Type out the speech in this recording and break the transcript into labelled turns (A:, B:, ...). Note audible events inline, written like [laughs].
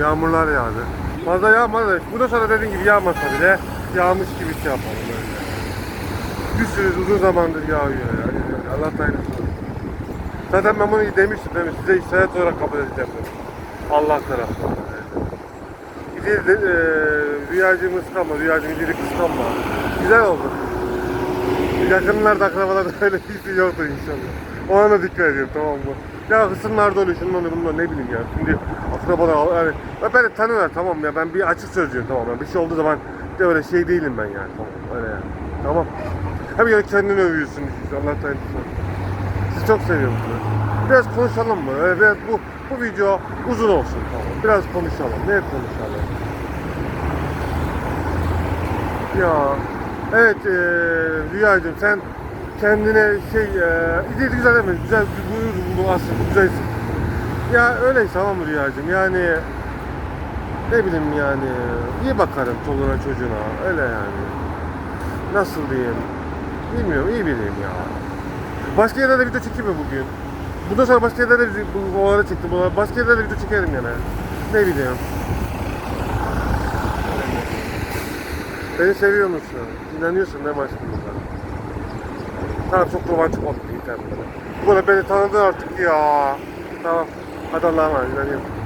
A: Yağmurlar yağdı. Fazla yağmadı. Bundan sonra dediğin gibi yağmasa bile yağmış gibi şey yapalım böyle. Bir sürü uzun zamandır yağıyor ya. Allah dayanışsın. Zaten ben bunu demiştim mi? Size işaret olarak kabul edeceğim dedim. Allah tarafından. De, e, rüyacımı kıskanma, rüyacım ileri kıskanma. Güzel oldu. Yakınlarda, akrabalarda [laughs] öyle bir şey yoktu inşallah. O ana dikkat ediyorum tamam mı? Ya kısımlarda oluyor, şundan oluyor, bundan ne bileyim ya. Şimdi akrabalar yani, ya beni tanıyorlar tamam ya, ben bir açık sözlüyüm tamam ya. Bir şey olduğu zaman de öyle şey değilim ben yani, tamam öyle yani. Tamam. Hem yani kendini övüyorsun, işte, Allah tanrısın. Sizi çok seviyorum. Biraz konuşalım mı? Öyle biraz bu, bu video uzun olsun tamam. Biraz konuşalım. Ne konuşalım? Ya evet e, Rüyacığım sen kendine şey e, iyi güzel mi? Güzel bu, bu aslında güzelsin. Ya öyle tamam Rüyacığım yani ne bileyim yani iyi bakarım çoluğuna çocuğuna öyle yani. Nasıl diyeyim? Bilmiyorum iyi biriyim ya. Başka yerlerde video çekeyim mi bugün? Bundan sonra başka yerlerde video, bu olara çektim. bu- Başka yerlerde video çekerim yani. Ne bileyim. Beni seviyor musun? İnanıyorsun mi aşkımıza? Tamam çok romantik olduk internette. Bu kadar beni tanıdın artık ya. Tamam. Hadi Allah'a emanet.